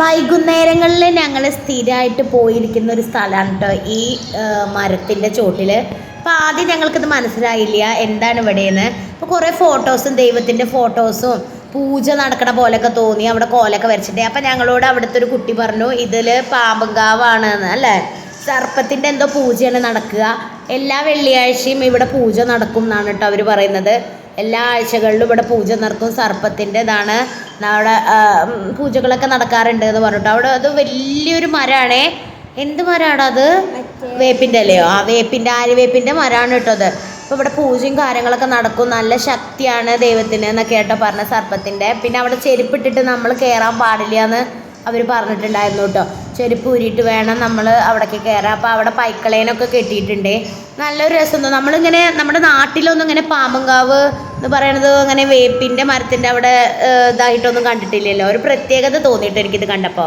വൈകുന്നേരങ്ങളിൽ ഞങ്ങൾ സ്ഥിരമായിട്ട് പോയിരിക്കുന്ന ഒരു സ്ഥലമാണ് കേട്ടോ ഈ മരത്തിന്റെ ചോട്ടിൽ അപ്പോൾ ആദ്യം ഞങ്ങൾക്കിത് മനസ്സിലായില്ല എന്താണ് ഇവിടെയെന്ന് അപ്പോൾ കുറേ ഫോട്ടോസും ദൈവത്തിന്റെ ഫോട്ടോസും പൂജ നടക്കണ പോലെയൊക്കെ തോന്നി അവിടെ കോലൊക്കെ വരച്ചിട്ട്. അപ്പം ഞങ്ങളോട് അവിടുത്തെ ഒരു കുട്ടി പറഞ്ഞു ഇതിൽ പാമ്പങ്കാവാണ് അല്ലേ? സർപ്പത്തിന്റെ എന്തോ പൂജയാണ് നടക്കുക. എല്ലാ വെള്ളിയാഴ്ചയും ഇവിടെ പൂജ നടക്കും എന്നാണ് കേട്ടോ അവർ പറയുന്നത്. എല്ലാ ആഴ്ചകളിലും ഇവിടെ പൂജ നടക്കും. സർപ്പത്തിന്റെ ഇതാണ് അവിടെ പൂജകളൊക്കെ നടക്കാറുണ്ട് എന്ന് പറഞ്ഞിട്ട്. അവിടെ അത് വലിയൊരു മരമാണേ എന്ത് മരമാണ് അത്? വേപ്പിന്റെ അല്ലയോ? ആ വേപ്പിന്റെ ആര്യവേപ്പിന്റെ മരമാണ് കേട്ടോ അത്. അപ്പോൾ ഇവിടെ പൂജയും കാര്യങ്ങളൊക്കെ നടക്കും. നല്ല ശക്തിയാണ് ദൈവത്തിന് എന്നൊക്കെ കേട്ടോ പറഞ്ഞ സർപ്പത്തിന്റെ. പിന്നെ അവിടെ ചെരുപ്പിട്ടിട്ട് നമ്മൾ കയറാൻ പാടില്ല എന്ന് അവർ പറഞ്ഞിട്ടുണ്ടായിരുന്നു കേട്ടോ ചെരുപ്പ് ഊരിയിട്ട് വേണം നമ്മൾ അവിടേക്ക് കയറാൻ അപ്പോൾ അവിടെ പൈക്കളേനൊക്കെ കെട്ടിയിട്ടുണ്ട്. നല്ലൊരു രസം നമ്മളിങ്ങനെ നമ്മുടെ നാട്ടിലൊന്നും ഇങ്ങനെ പാമ്പങ്കാവ് എന്ന് പറയണത് അങ്ങനെ വേപ്പിന്റെ മരത്തിന്റെ അവിടെ ഇതായിട്ടൊന്നും കണ്ടിട്ടില്ലല്ലോ. ഒരു പ്രത്യേകത തോന്നിയിട്ട് എനിക്കിത് കണ്ടപ്പോൾ